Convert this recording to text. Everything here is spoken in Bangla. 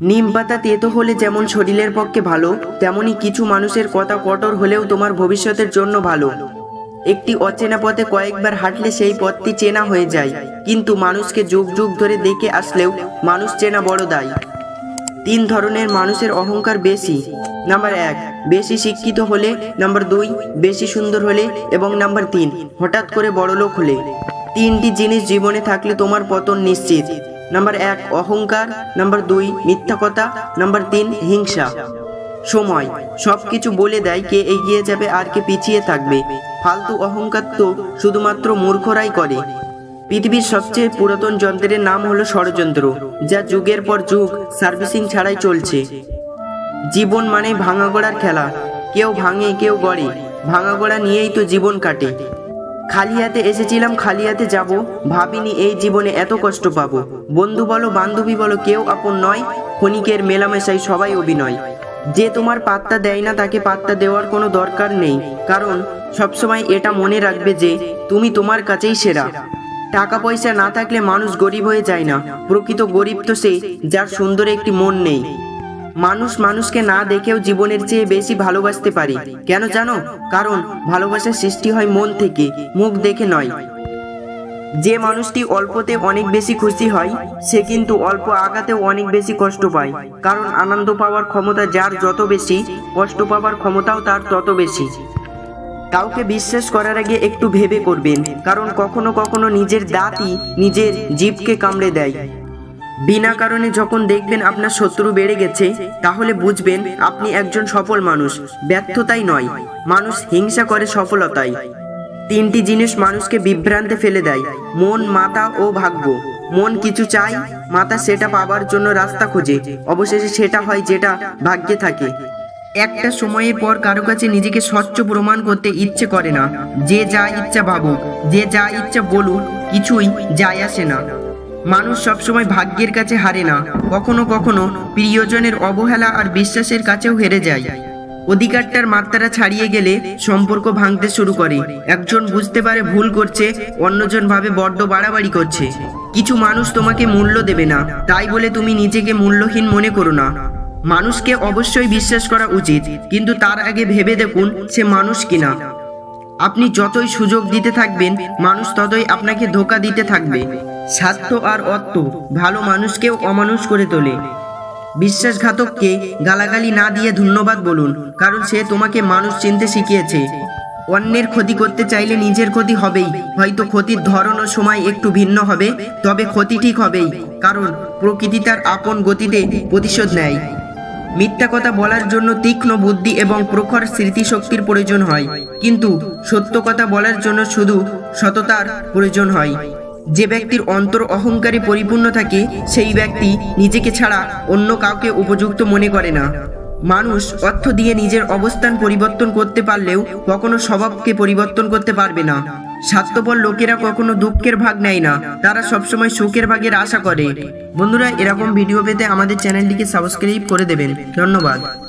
নিম পাতা তেতো হলে যেমন শরীরের পক্ষে ভালো, তেমনি কিছু মানুষের কথা কঠোর হলেও তোমার ভবিষ্যতের জন্য ভালো। একটি অচেনা পথে কয়েকবার হাঁটলে সেই পথটি চেনা হয়ে যায়, কিন্তু মানুষকে যুগ যুগ ধরে দেখে আসলেও মানুষ চেনা বড় দায়। তিন ধরনের মানুষের অহংকার বেশি। নাম্বার এক, বেশি শিক্ষিত হলে। নাম্বার দুই, বেশি সুন্দর হলে। এবং নাম্বার তিন, হঠাৎ করে বড়লোক হলে। তিনটি জিনিস জীবনে থাকলে তোমার পতন নিশ্চিত। নাম্বার এক, অহংকার। নাম্বার দুই মিথ্যা কথা নাম্বার তিন, হিংসা। সময়। সব কিছু বলে দেয় কে এগিয়ে যাবে আর কে পিছিয়ে থাকবে। ফালতু অহংকার তো শুধুমাত্র মূর্খরাই করে। পৃথিবীর সবচেয়ে পুরাতন যন্ত্রের নাম হলো ষড়যন্ত্র, যা যুগের পর যুগ সার্ভিসিং ছাড়াই চলছে। জীবন মানে ভাঙা গড়ার খেলা। কেউ ভাঙে, কেউ গড়ে। ভাঙা গড়া নিয়েই তো জীবন কাটে। খালি হাতে এসেছিলাম খালি হাতে যাব। ভাবিনি এই জীবনে এত কষ্ট পাবো। বন্ধু বলো, বান্ধবী বলো, কেউ আপন নয়, ক্ষণিকের মেলামেশাই সবাই অভিনয়। যে তোমার পাত্তা দেয় না, তাকে পাত্তা দেওয়ার কোনো দরকার নেই। কারণ, সবসময় এটা মনে রাখবে যে, তুমি তোমার কাছেই সেরা। টাকা পয়সা না থাকলে মানুষ গরিব হয়ে যায় না। প্রকৃত গরিব তো সে, যার সুন্দর একটি মন নেই। মানুষ মানুষকে না দেখেও জীবনের চেয়ে বেশি ভালোবাসতে পারে। কেন জানো? কারণ ভালোবাসার সৃষ্টি হয় মন থেকে, মুখ দেখে নয়। যে মানুষটি অল্পতে অনেক বেশি খুশি হয়, সে কিন্তু অল্প আঘাতেও অনেক বেশি কষ্ট পায়। কারণ আনন্দ পাওয়ার ক্ষমতা যার যত বেশি, কষ্ট পাওয়ার ক্ষমতাও তার তত বেশি। কাউকে বিশ্বাস করার আগে একটু ভেবে করবেন, কারণ কখনো কখনো নিজের দাঁতই নিজের জীবকে কামড়ে দেয়। বিনা কারণে যখন দেখবেন আপনার শত্রু বেড়ে গেছে, তাহলে বুঝবেন আপনি একজন সফল মানুষ। ব্যর্থতাই নয়, মানুষ হিংসা করে সফলতায় তিনটি জিনিস মানুষকে বিভ্রান্তে ফেলে দেয়, মন, মাথা ও ভাগ্য। মন কিছু চায়, মাথা সেটা পাবার জন্য রাস্তা খোঁজে। অবশেষে সেটা হয় যেটা ভাগ্যে থাকে। একটা সময়ের পর কারও কাছে নিজেকে স্বচ্ছ প্রমাণ করতে ইচ্ছে করে না। যে যা ইচ্ছা ভাবুক, যে যা ইচ্ছা বলুক, কিছুই যায় আসে না। মানুষ সবসময় ভাগ্যের কাছে হারে না। কখনো কখনো প্রিয়জনের অবহেলা আর বিশ্বাসের কাছেও হেরে যায়। অধিকারটার মাত্রা ছাড়িয়ে গেলে সম্পর্ক ভাঙতে শুরু করে। একজন বুঝতে পারে ভুল করছে, অন্যজন ভাবে বড্ড বাড়াবাড়ি করছে। কিছু মানুষ তোমাকে মূল্য দেবে না। তাই বলে তুমি নিজেকে মূল্যহীন মনে করো না। মানুষকে অবশ্যই বিশ্বাস করা উচিত, কিন্তু তার আগে ভেবে দেখুন সে মানুষ কিনা। আপনি যতই সুযোগ দিতে থাকবেন, মানুষ ততই আপনাকে ধোকা দিতে থাকবে। স্বার্থ আর অর্থ ভালো মানুষকেও অমানুষ করে তোলে। বিশ্বাসঘাতককে গালাগালি না দিয়ে ধন্যবাদ বলুন, কারণ সে তোমাকে মানুষ চিনতে শিখিয়েছে। অন্যের ক্ষতি করতে চাইলে নিজের ক্ষতি হবেই, হয়তো ক্ষতির ধরন ও সময় একটু ভিন্ন হবে, তবে ক্ষতি ঠিক হবেই, কারণ প্রকৃতি তার আপন গতিতে প্রতিশোধ নেয়। মিথ্যা কথা বলার জন্য তীক্ষ্ণ বুদ্ধি এবং প্রখর স্মৃতিশক্তির প্রয়োজন হয়। কিন্তু সত্য কথা বলার জন্য শুধু সততার প্রয়োজন হয়। যে ব্যক্তির অন্তর অহংকারে পরিপূর্ণ থাকে, সেই ব্যক্তি নিজেকে ছাড়া অন্য কাউকে উপযুক্ত মনে করে না। মানুষ অর্থ দিয়ে নিজের অবস্থান পরিবর্তন করতে পারলেও কখনো স্বভাবকে পরিবর্তন করতে পারবে না। স্বার্থপর লোকেরা কখনো দুঃখের ভাগ নেয় না। তারা সবসময় সুখের ভাগের আশা করে। বন্ধুরা, এরকম ভিডিও পেতে আমাদের চ্যানেলটিকে সাবস্ক্রাইব করে দেবেন। ধন্যবাদ।